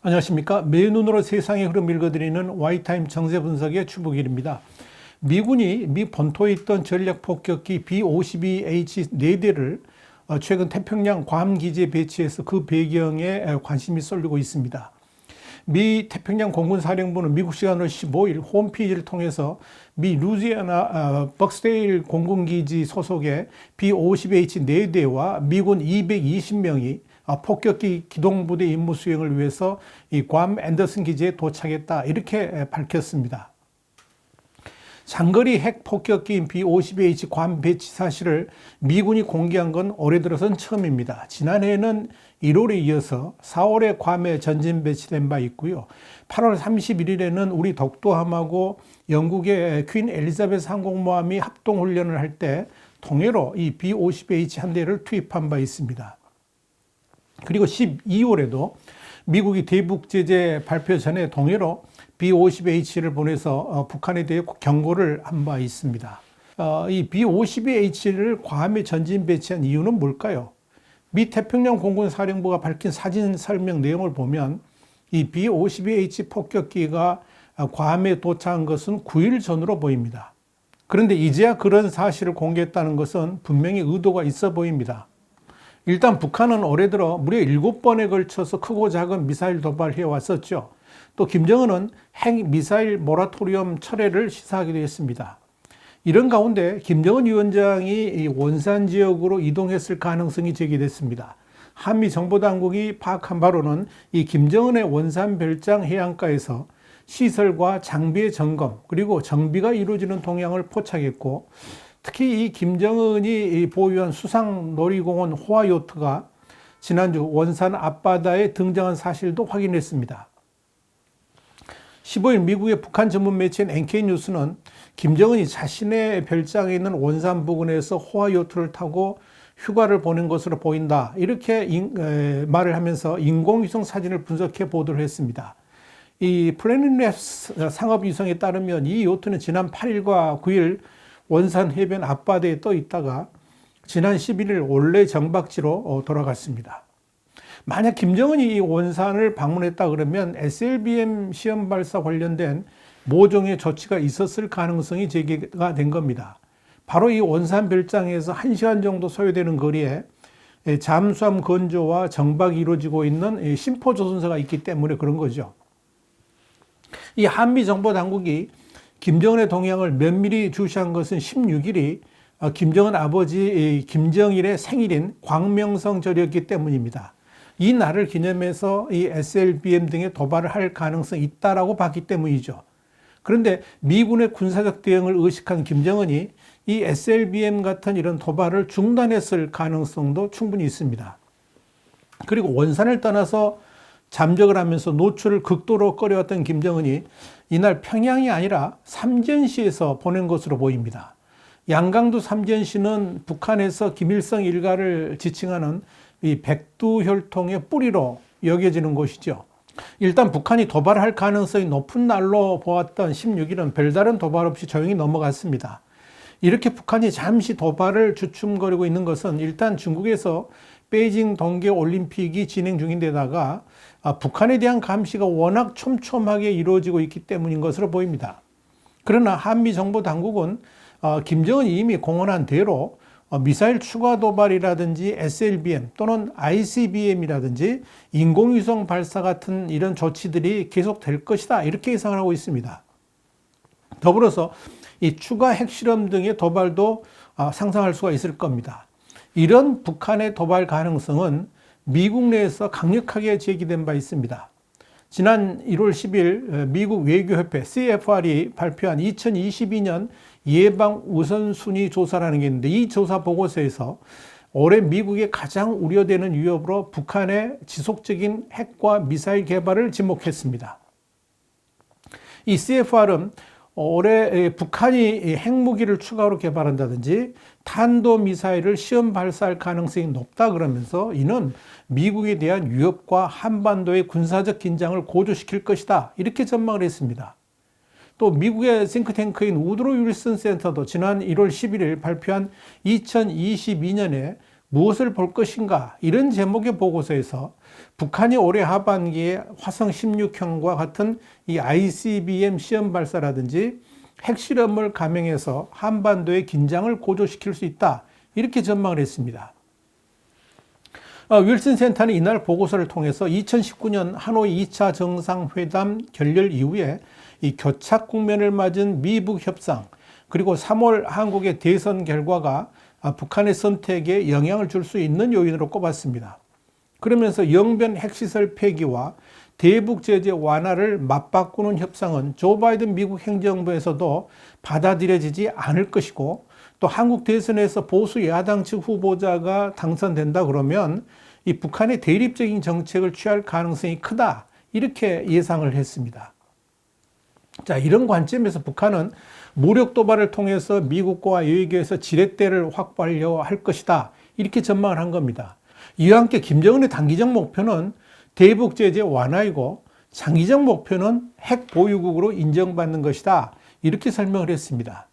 안녕하십니까. 매 눈으로 세상의 흐름 읽어드리는 와이타임 정세 분석의 추복일입니다. 미군이 미 본토에 있던 전략 폭격기 B-52H 4대를 어, 최근 태평양 괌 기지에 배치해서 그 배경에 관심이 쏠리고 있습니다. 미 태평양 공군 사령부는 미국 시간으로 15일 홈페이지를 통해서 미 루지애나 어, 벅스데일 공군기지 소속의 B-50H 4대와 미군 220명이 어, 폭격기 기동부대 임무 수행을 위해서 이 괌 앤더슨 기지에 도착했다 이렇게 밝혔습니다. 장거리 핵 폭격기인 B-50H 괌 배치 사실을 미군이 공개한 건 올해 들어선 처음입니다. 지난해에는 1월에 이어서 4월에 괌에 전진 배치된 바 있고요. 8월 31일에는 우리 독도함하고 영국의 퀸 엘리자베스 항공모함이 합동 훈련을 할때 통해로 이 B-50H 한 대를 투입한 바 있습니다. 그리고 12월에도 미국이 대북 제재 발표 전에 동해로 B-52H를 보내서 어, 북한에 대해 경고를 한 바 있습니다. 어, 이 B-52H를 괌에 전진 배치한 이유는 뭘까요? 미 태평양 공군 사령부가 밝힌 사진 설명 내용을 보면 이 B-52H 폭격기가 괌에 도착한 것은 9일 전으로 보입니다. 그런데 이제야 그런 사실을 공개했다는 것은 분명히 의도가 있어 보입니다. 일단 북한은 올해 들어 무려 7번에 걸쳐서 크고 작은 미사일 도발해 왔었죠. 또 김정은은 핵 미사일 모라토리엄 철회를 시사하기도 했습니다. 이런 가운데 김정은 위원장이 원산 지역으로 이동했을 가능성이 제기됐습니다. 한미 정보당국이 파악한 바로는 이 김정은의 원산 별장 해안가에서 시설과 장비의 점검 그리고 정비가 이루어지는 동향을 포착했고 특히 이 김정은이 보유한 수상 놀이공원 호화 요트가 지난주 원산 앞바다에 등장한 사실도 확인했습니다. 15일 미국의 북한 전문 매체인 NK뉴스는 김정은이 자신의 별장에 있는 원산 부근에서 호화요트를 타고 휴가를 보낸 것으로 보인다. 이렇게 인, 에, 말을 하면서 인공위성 사진을 분석해 보도를 했습니다. 이 플래닛 상업위성에 따르면 이 요트는 지난 8일과 9일 원산 해변 앞바다에 떠 있다가 지난 11일 원래 정박지로 어, 돌아갔습니다. 만약 김정은이 이 원산을 방문했다 그러면 SLBM 시험 발사 관련된 모종의 조치가 있었을 가능성이 제기가 된 겁니다. 바로 이 원산 별장에서 1시간 정도 소요되는 거리에 잠수함 건조와 정박이 이루어지고 있는 심포조선소가 있기 때문에 그런 거죠. 이 한미 정보 당국이 김정은의 동향을 면밀히 주시한 것은 16일이 어, 김정은 아버지 김정일의 생일인 광명성 절이었기 때문입니다. 이 날을 기념해서 이 SLBM 등의 도발을 할 가능성이 있다라고 봤기 때문이죠. 그런데 미군의 군사적 대응을 의식한 김정은이 이 SLBM 같은 이런 도발을 중단했을 가능성도 충분히 있습니다. 그리고 원산을 떠나서 잠적을 하면서 노출을 극도로 꺼려왔던 김정은이 이날 평양이 아니라 삼전시에서 보낸 것으로 보입니다. 양강도 삼전시는 북한에서 김일성 일가를 지칭하는 이 백두혈통의 뿌리로 여겨지는 곳이죠. 일단 북한이 도발할 가능성이 높은 날로 보았던 16일은 별다른 도발 없이 조용히 넘어갔습니다. 이렇게 북한이 잠시 도발을 주춤거리고 있는 것은 일단 중국에서 베이징 동계 올림픽이 진행 중인 데다가 아, 북한에 대한 감시가 워낙 촘촘하게 이루어지고 있기 때문인 것으로 보입니다. 그러나 한미 정보 당국은 어, 김정은이 이미 공언한 대로 어, 미사일 추가 도발이라든지 SLBM 또는 ICBM이라든지 인공위성 발사 같은 이런 조치들이 계속될 것이다 이렇게 예상을 하고 있습니다. 더불어서 이 추가 핵실험 등의 도발도 어, 상상할 수가 있을 겁니다. 이런 북한의 도발 가능성은 미국 내에서 강력하게 제기된 바 있습니다. 지난 1월 10일 어, 미국 외교협회 CFR이 발표한 2022년 예방 우선순위 조사라는 게 있는데 이 조사 보고서에서 올해 미국의 가장 우려되는 위협으로 북한의 지속적인 핵과 미사일 개발을 지목했습니다. 이 CFR은 올해 북한이 핵무기를 추가로 개발한다든지 탄도미사일을 시험 발사할 가능성이 높다 그러면서 이는 미국에 대한 위협과 한반도의 군사적 긴장을 고조시킬 것이다. 이렇게 전망을 했습니다. 또 미국의 싱크탱크인 우드로 윌슨 센터도 지난 1월 11일 발표한 2022년에 무엇을 볼 것인가 이런 제목의 보고서에서 북한이 올해 하반기에 화성 16형과 같은 이 ICBM 시험 발사라든지 핵실험을 감행해서 한반도의 긴장을 고조시킬 수 있다. 이렇게 전망을 했습니다. 어, 윌슨 센터는 이날 보고서를 통해서 2019년 하노이 2차 정상회담 결렬 이후에 이 교착 국면을 맞은 미북 협상 그리고 3월 한국의 대선 결과가 아, 북한의 선택에 영향을 줄 수 있는 요인으로 꼽았습니다. 그러면서 영변 핵시설 폐기와 대북 제재 완화를 맞바꾸는 협상은 조 바이든 미국 행정부에서도 받아들여지지 않을 것이고 또 한국 대선에서 보수 야당 측 후보자가 당선된다 그러면 이 북한의 대립적인 정책을 취할 가능성이 크다 이렇게 예상을 했습니다. 자 이런 관점에서 북한은 무력 도발을 통해서 미국과 외교에서 지렛대를 확보하려 할 것이다 이렇게 전망을 한 겁니다. 이와 함께 김정은의 단기적 목표는 대북 제재 완화이고 장기적 목표는 핵 보유국으로 인정받는 것이다. 이렇게 설명을 했습니다.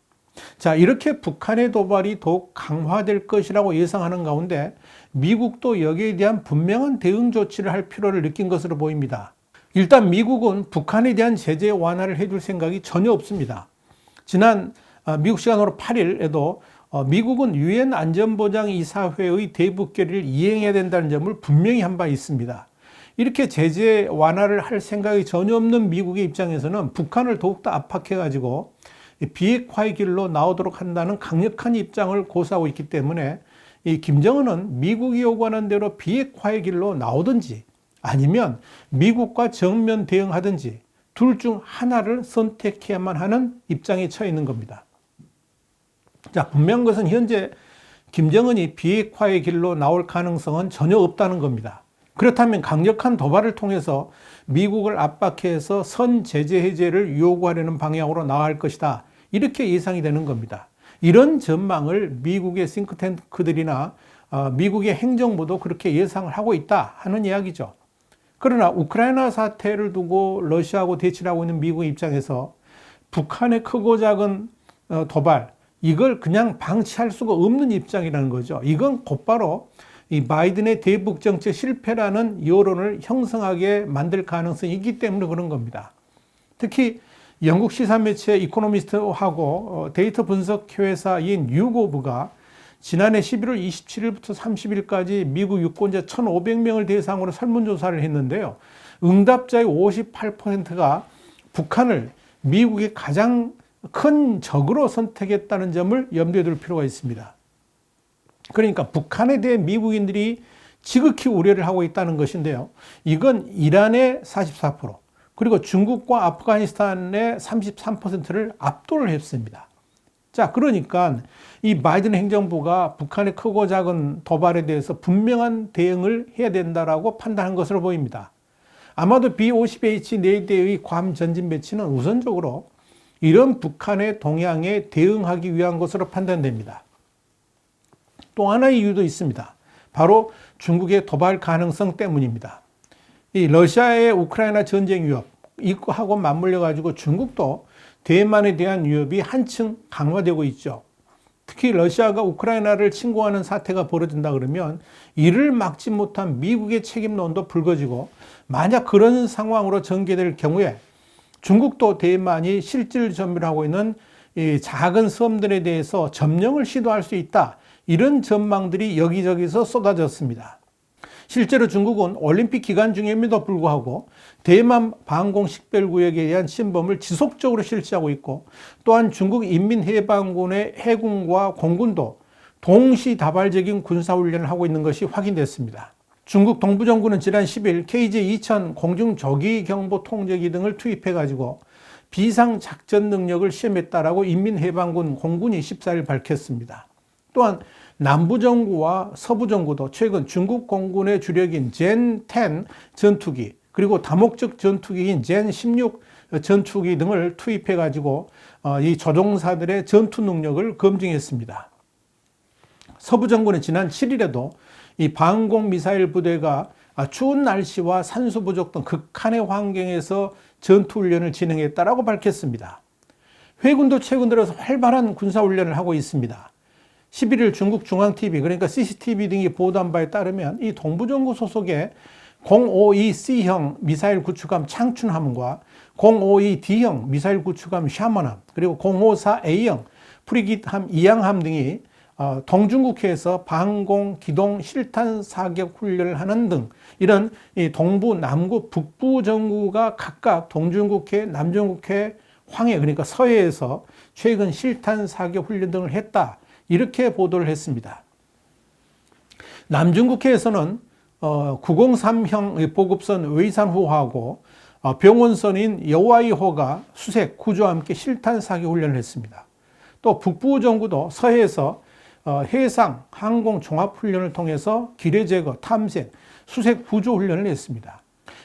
자, 이렇게 북한의 도발이 더욱 강화될 것이라고 예상하는 가운데 미국도 여기에 대한 분명한 대응 조치를 할 필요를 느낀 것으로 보입니다. 일단 미국은 북한에 대한 제재 완화를 해줄 생각이 전혀 없습니다. 지난 아, 미국 시간으로 8일에도 어, 미국은 유엔 안전보장 이사회의 대북 결의를 이행해야 된다는 점을 분명히 한 바 있습니다. 이렇게 제재 완화를 할 생각이 전혀 없는 미국의 입장에서는 북한을 더욱더 압박해가지고 비핵화의 길로 나오도록 한다는 강력한 입장을 고수하고 있기 때문에 이 김정은은 미국이 요구하는 대로 비핵화의 길로 나오든지 아니면 미국과 정면 대응하든지 둘 중 하나를 선택해야만 하는 입장에 처해 있는 겁니다. 자, 분명한 것은 현재 김정은이 비핵화의 길로 나올 가능성은 전혀 없다는 겁니다. 그렇다면 강력한 도발을 통해서 미국을 압박해서 선 제재 해제를 요구하려는 방향으로 나아갈 것이다. 이렇게 예상이 되는 겁니다. 이런 전망을 미국의 싱크탱크들이나 어, 미국의 행정부도 그렇게 예상을 하고 있다 하는 이야기죠. 그러나 우크라이나 사태를 두고 러시아하고 대치를 하고 있는 미국 입장에서 북한의 크고 작은 어, 도발, 이걸 그냥 방치할 수가 없는 입장이라는 거죠. 이건 곧바로 이 바이든의 대북 정책 실패라는 여론을 형성하게 만들 가능성이 있기 때문에 그런 겁니다. 특히 영국 시사 매체 이코노미스트하고 어, 데이터 분석 회사인 유고브가 지난해 11월 27일부터 30일까지 미국 유권자 1,500명을 대상으로 설문조사를 했는데요. 응답자의 58%가 북한을 미국의 가장 큰 적으로 선택했다는 점을 염두에 둘 필요가 있습니다. 그러니까 북한에 대해 미국인들이 지극히 우려를 하고 있다는 것인데요. 이건 이란의 44%, 그리고 중국과 아프가니스탄의 33%를 압도를 했습니다. 자, 그러니까 이 바이든 행정부가 북한의 크고 작은 도발에 대해서 분명한 대응을 해야 된다라고 판단한 것으로 보입니다. 아마도 B-50H 4대의 괌 전진 배치는 우선적으로 이런 북한의 동향에 대응하기 위한 것으로 판단됩니다. 또 하나의 이유도 있습니다. 바로 중국의 도발 가능성 때문입니다. 이 러시아의 우크라이나 전쟁 위협 이하고 맞물려 가지고 중국도 대만에 대한 위협이 한층 강화되고 있죠. 특히 러시아가 우크라이나를 침공하는 사태가 벌어진다 그러면 이를 막지 못한 미국의 책임론도 불거지고 만약 그런 상황으로 전개될 경우에 중국도 대만이 실질 점유를 하고 있는 이 작은 섬들에 대해서 점령을 시도할 수 있다. 이런 전망들이 여기저기서 쏟아졌습니다. 실제로 중국은 올림픽 기간 중임에도 불구하고 대만 방공 식별구역에 대한 침범을 지속적으로 실시하고 있고 또한 중국 인민해방군의 해군과 공군도 동시다발적인 군사훈련을 하고 있는 것이 확인됐습니다. 중국 동부정부는 지난 10일 KJ-2000 공중조기경보 통제기 등을 투입해가지고 비상작전 능력을 시험했다라고 인민해방군 공군이 14일 밝혔습니다. 또한 남부정부와 서부정부도 최근 중국 공군의 주력인 젠10 전투기 그리고 다목적 전투기인 젠16 전투기 등을 투입해 가지고 어, 이 조종사들의 전투 능력을 검증했습니다. 서부 정부는 지난 7일에도 이 방공 미사일 부대가 추운 날씨와 산소 부족 등 극한의 환경에서 전투 훈련을 진행했다라고 밝혔습니다. 회군도 최근 들어서 활발한 군사 훈련을 하고 있습니다. 11일 중국 중앙TV 그러니까 CCTV 등이 보도한 바에 따르면 이 동부정구 소속의 052C형 미사일 구축함 창춘함과 052D형 미사일 구축함 샤먼함 그리고 054A형 프리깃함 이양함 등이 어, 동중국해에서 방공, 기동, 실탄 사격 훈련을 하는 등 이런 이 동부, 남구, 북부 정구가 각각 동중국해, 남중국해, 황해 그러니까 서해에서 최근 실탄 사격 훈련 등을 했다 이렇게 보도를 했습니다. 남중국해에서는 어, 903형 보급선 웨이산호하고 어, 병원선인 여와이호가 수색, 구조와 함께 실탄 사격 훈련을 했습니다. 또 북부 정구도 서해에서 어, 해상, 항공 종합 훈련을 통해서 기뢰 제거, 탐색, 수색 구조 훈련을 했습니다.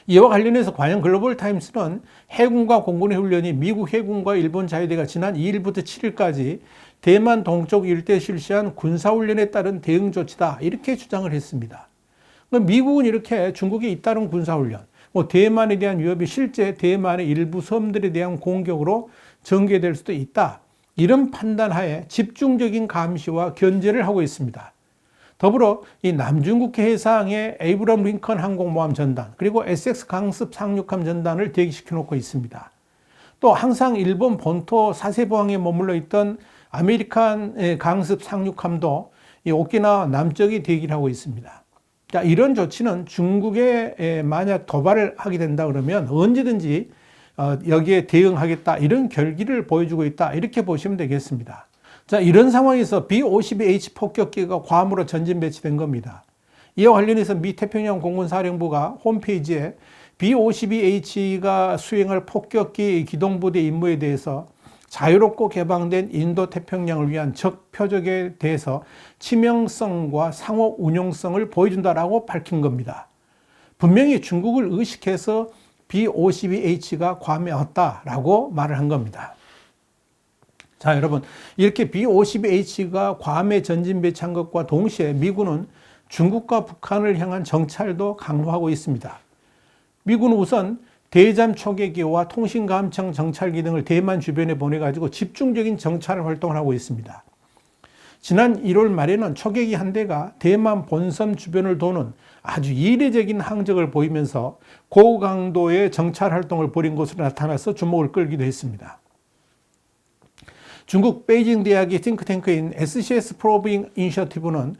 이와 관련해서 과연 글로벌 타임스는 해군과 공군의 훈련이 미국 해군과 일본 자위대가 지난 2일부터 7일까지 대만 동쪽 일대 실시한 군사훈련에 따른 대응 조치다. 이렇게 주장을 했습니다. 미국은 이렇게 중국에 잇따른 군사훈련, 뭐 대만에 대한 위협이 실제 대만의 일부 섬들에 대한 공격으로 전개될 수도 있다. 이런 판단하에 집중적인 감시와 견제를 하고 있습니다. 더불어 이 남중국해 해상에 에이브럼 링컨 항공모함 전단 그리고 SX 강습 상륙함 전단을 대기시켜 놓고 있습니다. 또 항상 일본 본토 사세보항에 머물러 있던 아메리칸 강습 상륙함도 이 오키나와 남쪽에 대기를 하고 있습니다. 자, 이런 조치는 중국에 만약 도발을 하게 된다 그러면 언제든지 어, 여기에 대응하겠다 이런 결기를 보여주고 있다 이렇게 보시면 되겠습니다. 자 이런 상황에서 B-52H 폭격기가 괌으로 전진 배치된 겁니다. 이와 관련해서 미 태평양 공군 사령부가 홈페이지에 B-52H가 수행할 폭격기 기동부대 임무에 대해서 자유롭고 개방된 인도 태평양을 위한 적 표적에 대해서 치명성과 상호 운용성을 보여준다라고 밝힌 겁니다. 분명히 중국을 의식해서 B52H가 괌에 왔다라고 말을 한 겁니다. 자, 여러분. 이렇게 B52H가 괌에 전진 배치한 것과 동시에 미군은 중국과 북한을 향한 정찰도 강화하고 있습니다. 미군은 우선 대잠 초계기와 통신감청 정찰기 등을 대만 주변에 보내가지고 집중적인 정찰 활동을 하고 있습니다. 지난 1월 말에는 초계기 한 대가 대만 본섬 주변을 도는 아주 이례적인 항적을 보이면서 고강도의 정찰 활동을 벌인 것으로 나타나서 주목을 끌기도 했습니다. 중국 베이징 대학의 싱크탱크인 SCS 프로빙 이니셔티브는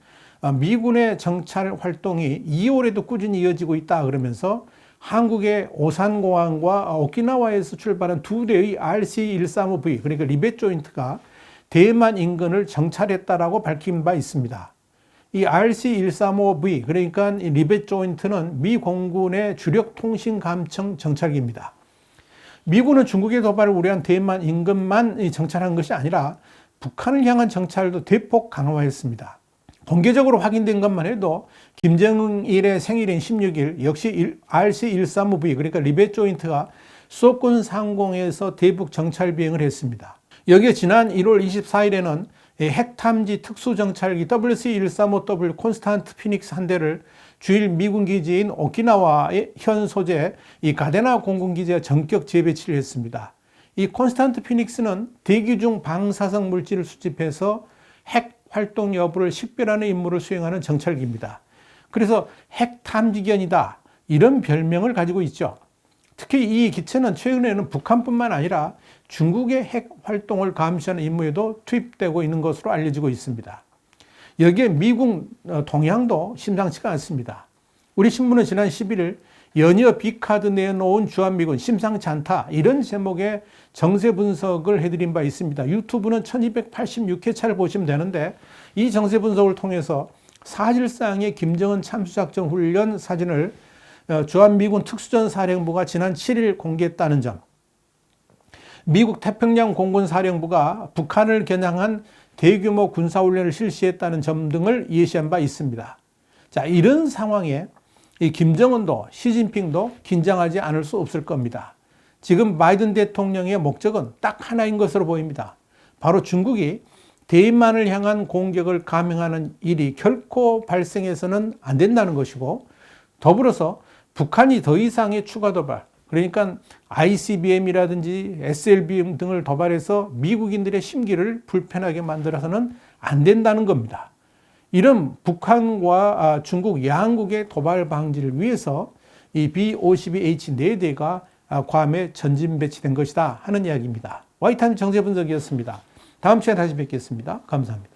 미군의 정찰 활동이 2월에도 꾸준히 이어지고 있다 그러면서 한국의 오산공항과 오키나와에서 출발한 두 대의 RC-135V 그러니까 리벳 조인트가 대만 인근을 정찰했다라고 밝힌 바 있습니다. 이 RC-135V 그러니까 리벳 조인트는 미 공군의 주력 통신 감청 정찰기입니다. 미군은 중국의 도발을 우려한 대만 인근만 정찰한 것이 아니라 북한을 향한 정찰도 대폭 강화했습니다. 공개적으로 확인된 것만 해도 김정일의 생일인 16일 역시 RC-135V 그러니까 리벳 조인트가 수도권 상공에서 대북 정찰 비행을 했습니다. 여기에 지난 1월 24일에는 핵탐지 특수정찰기 WC-135W 콘스탄트 피닉스 한 대를 주일 미군 기지인 오키나와의 현 소재 이 가데나 공군기지에 전격 재배치를 했습니다. 이 콘스탄트 피닉스는 대기 중 방사성 물질을 수집해서 핵 활동 여부를 식별하는 임무를 수행하는 정찰기입니다. 그래서 핵 탐지견이다 이런 별명을 가지고 있죠. 특히 이 기체는 최근에는 북한뿐만 아니라 중국의 핵 활동을 감시하는 임무에도 투입되고 있는 것으로 알려지고 있습니다. 여기에 미국 어, 동향도 심상치가 않습니다. 우리 신문은 지난 11일 연이어 비카드 내놓은 주한미군 심상치 않다 이런 제목의 정세 분석을 해드린 바 있습니다. 유튜브는 1286회차를 보시면 되는데 이 정세 분석을 통해서 사실상의 김정은 참수작전 훈련 사진을 어, 주한미군 특수전 사령부가 지난 7일 공개했다는 점, 미국 태평양 공군 사령부가 북한을 겨냥한 대규모 군사훈련을 실시했다는 점 등을 예시한 바 있습니다. 자, 이런 상황에 이 김정은도 시진핑도 긴장하지 않을 수 없을 겁니다. 지금 바이든 대통령의 목적은 딱 하나인 것으로 보입니다. 바로 중국이 대만을 향한 공격을 감행하는 일이 결코 발생해서는 안 된다는 것이고 더불어서 북한이 더 이상의 추가 도발 그러니까 ICBM이라든지 SLBM 등을 도발해서 미국인들의 심기를 불편하게 만들어서는 안 된다는 겁니다. 이런 북한과 아, 중국 양국의 도발 방지를 위해서 이 B-52H 4대가 아, 괌에 전진 배치된 것이다 하는 이야기입니다. 와이탄 정세 분석이었습니다. 다음 시간에 다시 뵙겠습니다. 감사합니다.